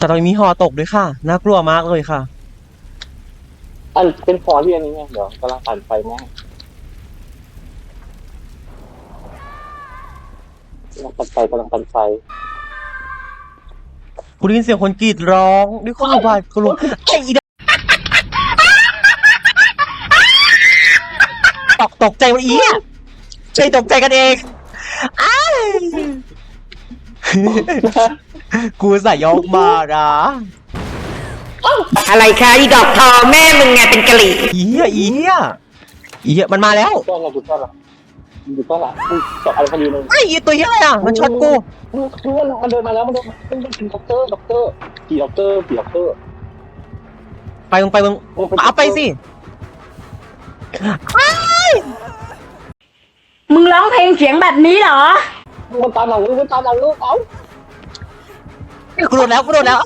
แต่ตอนนี้มีหอตกด้วยค่ะ น่ากลัวมากเลยค่ะ อันเป็นฟอร์ที่อันนี้ไงเดี๋ยวกำลังปั่นไฟแม่กำลังปั่นไฟกำลังปั่นไฟกูได้ยินเสียงคนกรีดร้องด้วยความหวาดกลัวไอ้อีดตกตกใจวันอีอะใจตกใจกันเองอ้าย กูใส่ยกมานะอะไรคะอีดอกทองแม่มึงไงเป็นกะหรี่อีเหี้ยอีเหี้ยอีเหี้ยมันมาแล้วต้อนเราดูต้อนเราดูต้อนเราจบอะไรพอดีเลยไอ้อีตัวเหี้ยอะไรอะมันช็อตกูคือว่ามันเดินมาแล้วมันเดินมามันเป็นด็อกเตอร์ด็อกเตอร์ผีด็อกเตอร์ผีด็อกเตอร์ไปมึงไปมึงเอาไปสิมึงร้องเพลงเสียงแบบนี้เหรอมันตามหลังลูกมันตามหลังลูกเอ้า กูโดนแล้วกูโดนแล้ว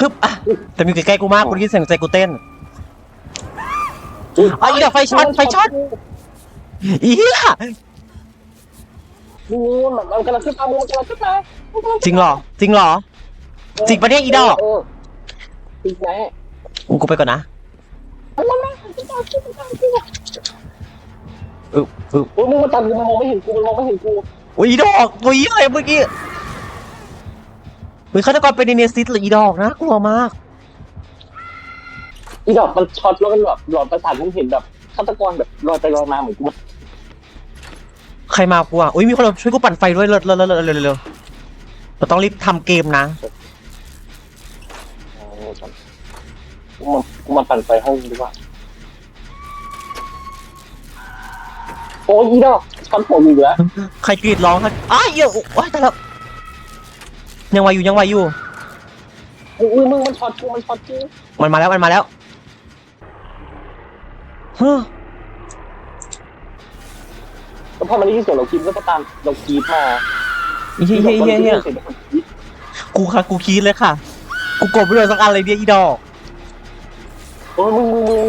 ฮึบอะแต่มีอยู่ใกล้ๆกูมากกูได้ยินเสียงใจกูเต้นเอาอีดอกไฟช็อตไฟช็อตอีเหี้ยนี่มันมันกำลังขึ้นมามันกำลังขึ้นมาจริงเหรอจริงเหรอ จริงปะเนี่ยอีดอกเออจริงไหมกูไปก่อนนะเออเออโอ้ยมึงมันตามกูมันมองไม่เห็นกูมันมองไม่เห็นกูโอ้ยอีดอกโอ้ยอะไรเมื่อกี้ เฮ้ยฆาตกรเป็นเนซิสหรืออีดอกนะกลัวมาก อีดอกมันช็อตแล้วมันแบบหลอดประสาทมันเห็นแบบฆาตกรแบบลอยไปลอยมาเหมือนกูใครมากูอะอุ้ยมีคนมาช่วยกูปั่นไฟด้วยเร็วเร็วเร็วเร็วเร็วเร็วเราต้องรีบทำเกมนะกูมากูมาปั่นไฟห้องดีกว่าโอ้ยอีดอกช็อตผมอยู่แล้วใครกรีดร้องครับอ้ายเหี้ยโอ้ยแต่ละ ยังไหวอยู่ยังไหวอยู่ อุ้ยมึงมันช็อตกูมันช็อตกูมันมาแล้วมันมาแล้วเฮ้อแล้วพอมันได้ยินเสียงเราคิดก็ตามเราคีบมาเฮียเฮียเฮียเฮียกูค่ะกูคีดเลยค่ะ กูกดไม่โดนสักอันเลยเดียอีดอก โอ้ยมึงมึงมึง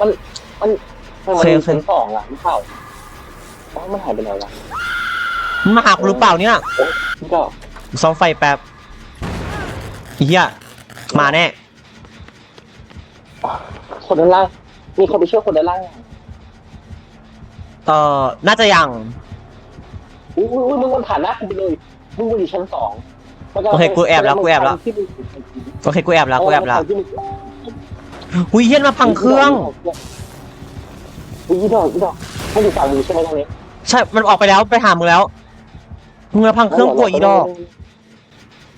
มันมันมันมันชั้นสองอะไม่เปล่าอ๋อมันหายไปไหนวะมันมาหากูหรือเปล่าเนี่ยพี่ดอกกู ซ่อมไฟแป๊บเฮียมาแน่ คนด้านล่าง มีคนไปช่วยคนด้านล่างเอ่อ น่าจะยัง อุ้ยอุ้ยอุ้ยมึงมันผ่านหน้ากูไปเลยมึงอยู่ชั้นสองโอเคกูแอบแล้วกูแอบแล้วโอเคกูแอบแล้วกูแอบแล้วหุยเฮียนมาพังเครื่อง อุ้ยอีดอกอีดอกมันอยู่ฝั่งมือใช่ไหมตรงนี้ ใช่ มันออกไปแล้วไปหามึงแล้ว มึงมาพังเครื่องกูอีดอก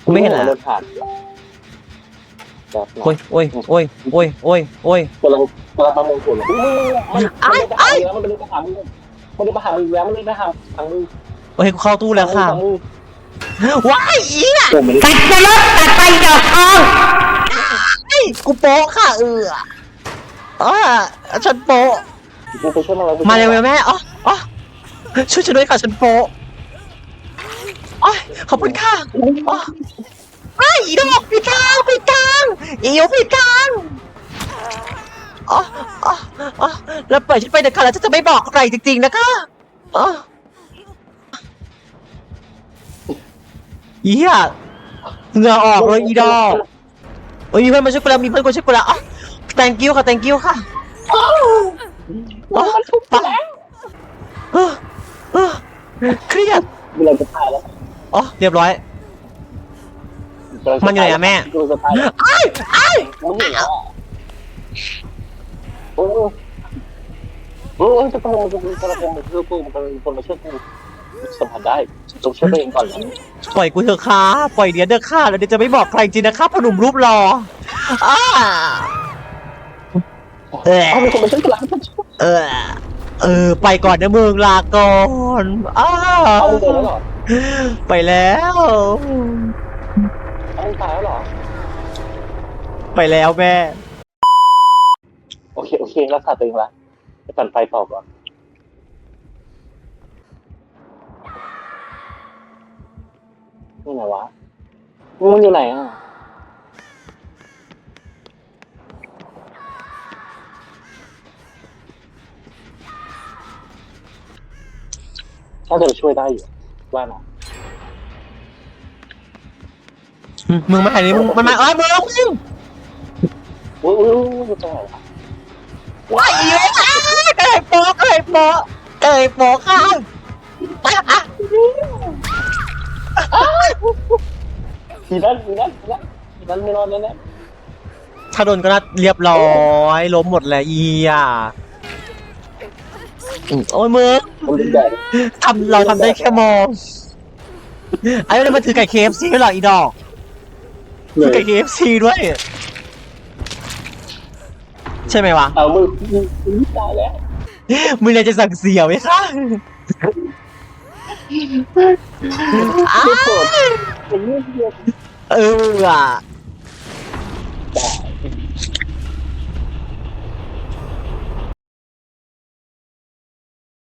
กูไม่เห็นแล้วเดินผ่านแบบโอ้ยโอ้ยโอ้ยโอ้ยโอ้ยโอ้ยกำลังกำลังประมงผลอุ้ยมึงมันมันเดินไปหามึงแล้วมันเดินไปหามึงมันเดินไปหามึงแล้วมันเดินไปหาทางมึงโอเคกูเข้าตู้แล้วค่ะทางมึงว้ายอีอะผมไม่ได้ตัดนรกตัดไปดอกทองไอ้กูโป๊ะค่ะเอออ่าฉันโป๊ะมึงไปช่วยมันแล้วมาเร็วๆแม่อ๋ออ๋อช่วยฉันด้วยค่ะฉันโป๊ะ อ๋อขอบคุณค่ะอ๋อไอ้อีดอกผิดทางผิดทางอีโยผิดทางอ๋ออ๋ออ๋อแล้วปล่อยฉันไปเด็ดขาดแล้วฉันจะไม่บอกใครจริงๆนะคะอ๋ออีเหี้ยเหงื่อออกเลยอีดอกโอ้ยมีเพื่อนมาช่วยกูแล้วมีเพื่อนมาช่วยกูแล้วอ๋อ thank you ค่ะ thank you ค่ะอ๋อมันทุบไปเออเออเครียดมึงเราจะตายแล้ว อ๋อเรียบร้อย มันอยู่ไหนอะแม่กูจะตายแล้วไอ้ไอ้ายมึงอยู่ไหนอะโอ้ยโอ้ยจะต้องมันจะมันจะมันจะกูมันจะมีคนมาช่วยกูสัมผัสได้ต้องช่วยตัวเองก่อนนะปล่อยกูเถอะค่ะปล่อยเดี๋ยวเด้อค่ะแล้วเดี๋ยวจะไม่บอกใครจริงนะคะพอหนุ่มรูปรออ้าเออเอามีคนมาช่วยกูแล้วเออ เออ ไปก่อนนะมึงลาก่อนอ้าเอามึงเดินแล้วเหรอ ไปแล้วเอามึงตายแล้วเหรอ ไปแล้วแม่ โอเค โอเค รักษาตัวเองละไปปั่นไฟต่อก่อน นี่ไหนวะมึงอยู่ไหนอะ ถ้าจะช่วยได้อยู่ ว่านะมึงมาไหนนี่มึงมันมาเอ้ยมึงมึงโอ้ยโอ้ยโอ้ยจังหวะว้ายอีโอ้ยเกยโปะเกยโปะเกยโปะค่ะอะอะทีนั้นทีนั้นทีนั้นทีนั้นไม่รอดแน่ถ้าโดนก็น่าเรียบร้อย ล้มหมดแล้วอีอะอืมโอ้ยมึง ๆมันดีใจทำเราทำได้แค่มองไอ้เรื่องมันถือไก่เคฟซีด้วยเหรออีดอกเลถือยไก่เคฟซีด้วย ใช่ไหมวะเอามือมือตายแล้วมึงเลยจะสั่งเสียไหมคะอ้าไม่โกรธไอ้เรื่องเดียวเอออะได้